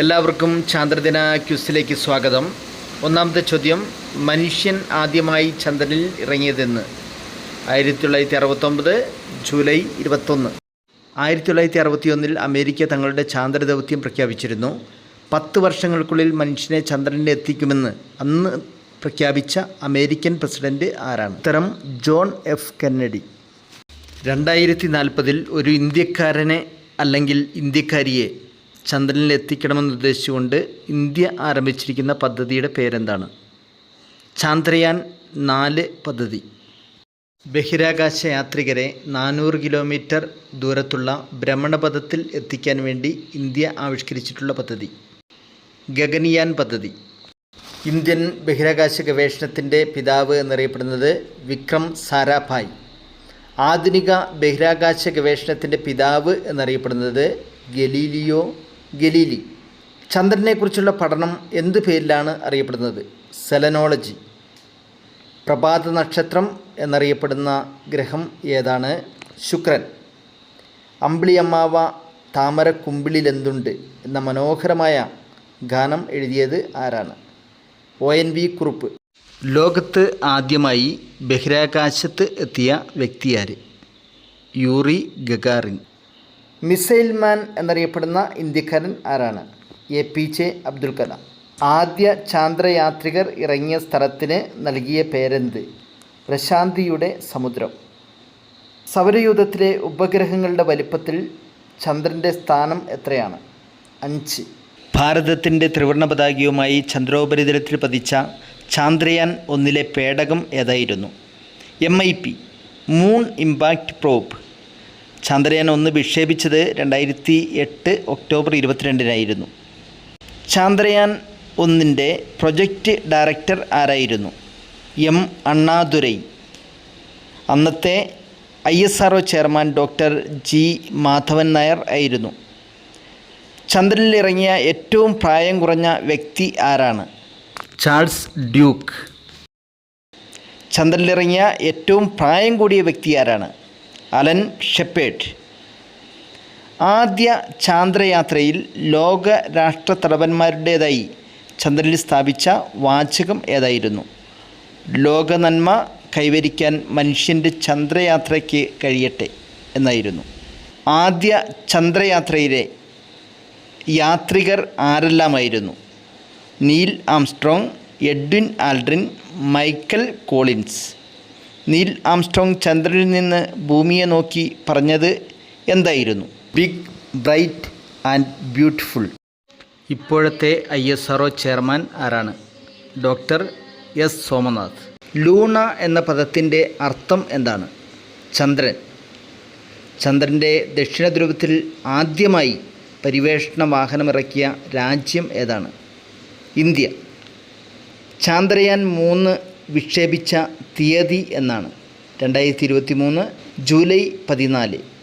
എല്ലാവർക്കും ചാന്ദ്രദിന ക്യൂസിലേക്ക് സ്വാഗതം. ഒന്നാമത്തെ ചോദ്യം മനുഷ്യൻ ആദ്യമായി ചന്ദ്രനിൽ ഇറങ്ങിയതെന്ന്. ആയിരത്തി തൊള്ളായിരത്തി അറുപത്തൊമ്പത് ജൂലൈ ഇരുപത്തൊന്ന്. ആയിരത്തി തൊള്ളായിരത്തി അറുപത്തിയൊന്നിൽ അമേരിക്ക തങ്ങളുടെ ചാന്ദ്രദൗത്യം പ്രഖ്യാപിച്ചിരുന്നു. പത്ത് വർഷങ്ങൾക്കുള്ളിൽ മനുഷ്യനെ ചന്ദ്രനിൽ എത്തിക്കുമെന്ന് അന്ന് പ്രഖ്യാപിച്ച അമേരിക്കൻ പ്രസിഡന്റ് ആരാണ്? ഉത്തരം ജോൺ എഫ് കെന്നഡി. രണ്ടായിരത്തി നാൽപ്പതിൽ ഒരു ഇന്ത്യക്കാരനെ അല്ലെങ്കിൽ ഇന്ത്യക്കാരിയെ ചന്ദ്രനിൽ എത്തിക്കണമെന്ന് ഉദ്ദേശിച്ചുകൊണ്ട് ഇന്ത്യ ആരംഭിച്ചിരിക്കുന്ന പദ്ധതിയുടെ പേരെന്താണ്? ചാന്ദ്രയാൻ നാല് പദ്ധതി. ബഹിരാകാശ യാത്രികരെ നാനൂറ് കിലോമീറ്റർ ദൂരത്തുള്ള ഭ്രമണപഥത്തിൽ എത്തിക്കാൻ വേണ്ടി ഇന്ത്യ ആവിഷ്കരിച്ചിട്ടുള്ള പദ്ധതി. ഗഗനിയാൻ പദ്ധതി. ഇന്ത്യൻ ബഹിരാകാശ ഗവേഷണത്തിന്റെ പിതാവ് എന്നറിയപ്പെടുന്നത് വിക്രം സാരാഭായ്. ആധുനിക ബഹിരാകാശ ഗവേഷണത്തിന്റെ പിതാവ് എന്നറിയപ്പെടുന്നത് ഗലീലിയോ ഗലീലി. ചന്ദ്രനെക്കുറിച്ചുള്ള പഠനം എന്ത് പേരിലാണ് അറിയപ്പെടുന്നത്? സെലനോളജി. പ്രഭാത നക്ഷത്രം എന്നറിയപ്പെടുന്ന ഗ്രഹം ഏതാണ്? ശുക്രൻ. അമ്പിളിയമ്മാവ താമര കുമ്പിളിലെന്തുണ്ട് എന്ന മനോഹരമായ ഗാനം എഴുതിയത് ആരാണ്? ഒ. എൻ. വി. കുറുപ്പ്. ലോകത്ത് ആദ്യമായി ബഹിരാകാശത്ത് എത്തിയ വ്യക്തിയാര്? Yuri Gagarin. മിസൈൽ മാൻ എന്നറിയപ്പെടുന്ന ഇന്ത്യക്കാരൻ ആരാണ്? A P J Abdul Kalam. ആദ്യ ചാന്ദ്രയാത്രികർ ഇറങ്ങിയ സ്ഥലത്തിന് നൽകിയ പേരെന്ത്? പ്രശാന്തിയുടെ സമുദ്രം. സൗരയൂഥത്തിലെ ഉപഗ്രഹങ്ങളുടെ വലിപ്പത്തിൽ ചന്ദ്രന്റെ സ്ഥാനം എത്രയാണ്? അഞ്ച്. ഭാരതത്തിന്റെ ത്രിവർണ പതാകയുമായി ചന്ദ്രോപരിതലത്തിൽ പതിച്ച ചാന്ദ്രയാൻ ഒന്നിലെ പേടകം ഏതായിരുന്നു? M I P moon impact probe Chandrayaan ഒന്ന് വിക്ഷേപിച്ചത് രണ്ടായിരത്തി എട്ട് ഒക്ടോബർ ഇരുപത്തിരണ്ടിനായിരുന്നു. ചാന്ദ്രയാൻ ഒന്നിന്റെ പ്രൊജക്റ്റ് ഡയറക്ടർ ആരായിരുന്നു? എം അണ്ണാദുരൈ. അന്നത്തെ I S R chairman doctor G Madhavan Nair ആയിരുന്നു. ചന്ദ്രനിലിറങ്ങിയ ഏറ്റവും പ്രായം കുറഞ്ഞ വ്യക്തി ആരാണ്? Charles Duke. ചന്ദ്രനിലിറങ്ങിയ ഏറ്റവും പ്രായം കൂടിയ വ്യക്തി ആരാണ്? അലൻ ഷെപ്പേട്ട് ആദ്യ ചാന്ദ്രയാത്രയിൽ ലോക രാഷ്ട്ര തലവന്മാരുടേതായി ചന്ദ്രനിൽ സ്ഥാപിച്ച വാചകം ഏതായിരുന്നു? ലോക നന്മ കൈവരിക്കാൻ മനുഷ്യന്റെ ചന്ദ്രയാത്രയ്ക്ക് കഴിയട്ടെ എന്നായിരുന്നു. ആദ്യ ചന്ദ്രയാത്രയിലെ യാത്രികർ ആരെല്ലാമായിരുന്നു? Neil Armstrong Edwin Aldrin Michael Collins. Neil Armstrong ചന്ദ്രനിൽ നിന്ന് ഭൂമിയെ നോക്കി പറഞ്ഞത് എന്തായിരുന്നു? ബിഗ് ബ്രൈറ്റ് ആൻഡ് ബ്യൂട്ടിഫുൾ ഇപ്പോഴത്തെ ഐ എസ് ആർ ചെയർമാൻ ആരാണ്? Doctor S Somanath. ലൂണ എന്ന പദത്തിന്റെ അർത്ഥം എന്താണ്? ചന്ദ്രൻ. ചന്ദ്രന്റെ ദക്ഷിണ ധ്രുവത്തിൽ ആദ്യമായി പരിവേഷണ വാഹനമിറക്കിയ രാജ്യം ഏതാണ്? ഇന്ത്യ. ചാന്ദ്രയാൻ മൂന്ന് വിക്ഷേപിച്ച തീയതി എന്നാണ്. രണ്ടായിരത്തി ഇരുപത്തി മൂന്ന് ജൂലൈ പതിനാല്.